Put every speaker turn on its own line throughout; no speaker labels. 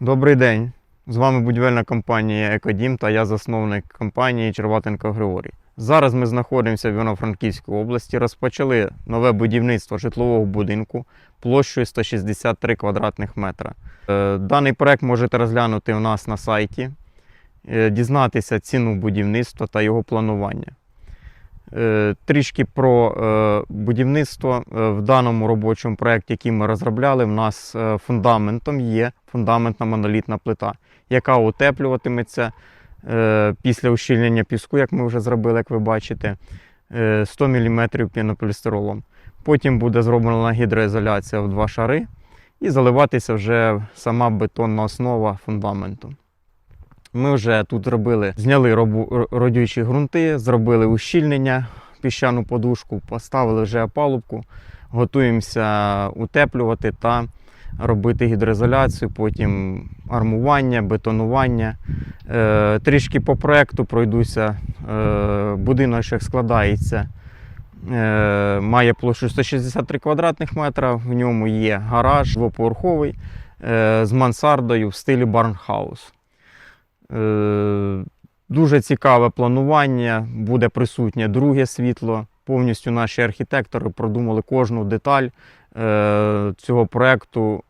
Добрий день. З вами будівельна компанія Екодім та я засновник компанії Черватенко Григорій. Зараз ми знаходимося в Івано-Франківській області. Розпочали нове будівництво житлового будинку площею 163 квадратних метра. Е, Даний проект можете розглянути у нас на сайті, е, дізнатися ціну будівництва та його планування. Е, Трішки про е, будівництво Е, в даному робочому проєкті, який ми розробляли, в нас фундаментом є фундаментна монолітна плита, яка утеплюватиметься після ущільнення піску, як ми вже зробили, як ви бачите, е, 100 мм пінополістиролом. Потім буде зроблена гідроізоляція в два шари і заливатися вже сама бетонна основа фундаменту. Ми вже тут зробили, зняли робу- родючі ґрунти, зробили ущільнення, піщану подушку, поставили вже опалубку, готуємося утеплювати та робити гідроізоляцію, потім армування, бетонування. Е, трішки по проекту пройдуся. Е, будиночок складається, е, має площу 163 квадратних метра, в ньому є гараж двоповерховий е, з мансардою в стилі барнхаус. Е, Дуже цікаве планування, буде присутнє друге світло. Повністю наші архітектори продумали кожну деталь е, цього проєкту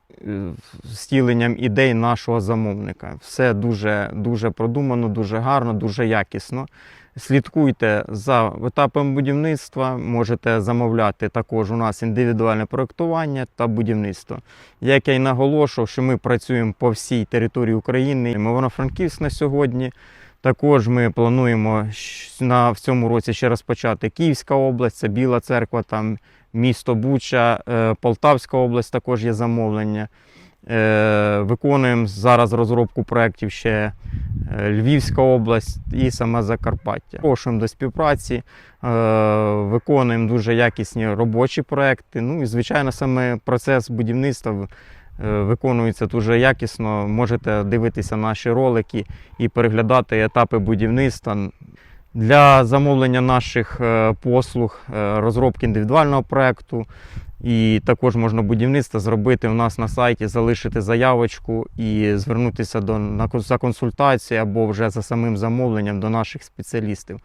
з втіленням ідей нашого замовника. Все дуже, дуже продумано, дуже гарно, дуже якісно. Слідкуйте за етапом будівництва, можете замовляти також у нас індивідуальне проєктування та будівництво. Як я й наголошував, що ми працюємо по всій території України. Івано-Франківськ на сьогодні. Також ми плануємо на, в цьому році ще розпочати Київська область, це Біла церква, там місто Буча, е, Полтавська область також є замовлення. Е, Виконуємо зараз розробку проєктів ще е, Львівська область і саме Закарпаття. Запрошуємо до співпраці, виконуємо дуже якісні робочі проекти. Ну і звичайно, саме процес будівництва виконується дуже якісно. Можете дивитися наші ролики і переглядати етапи будівництва. Для замовлення наших е, послуг, е, розробки індивідуального проекту і також можна будівництво зробити у нас на сайті, залишити заявочку і звернутися до за консультацією або вже за самим замовленням до наших спеціалістів.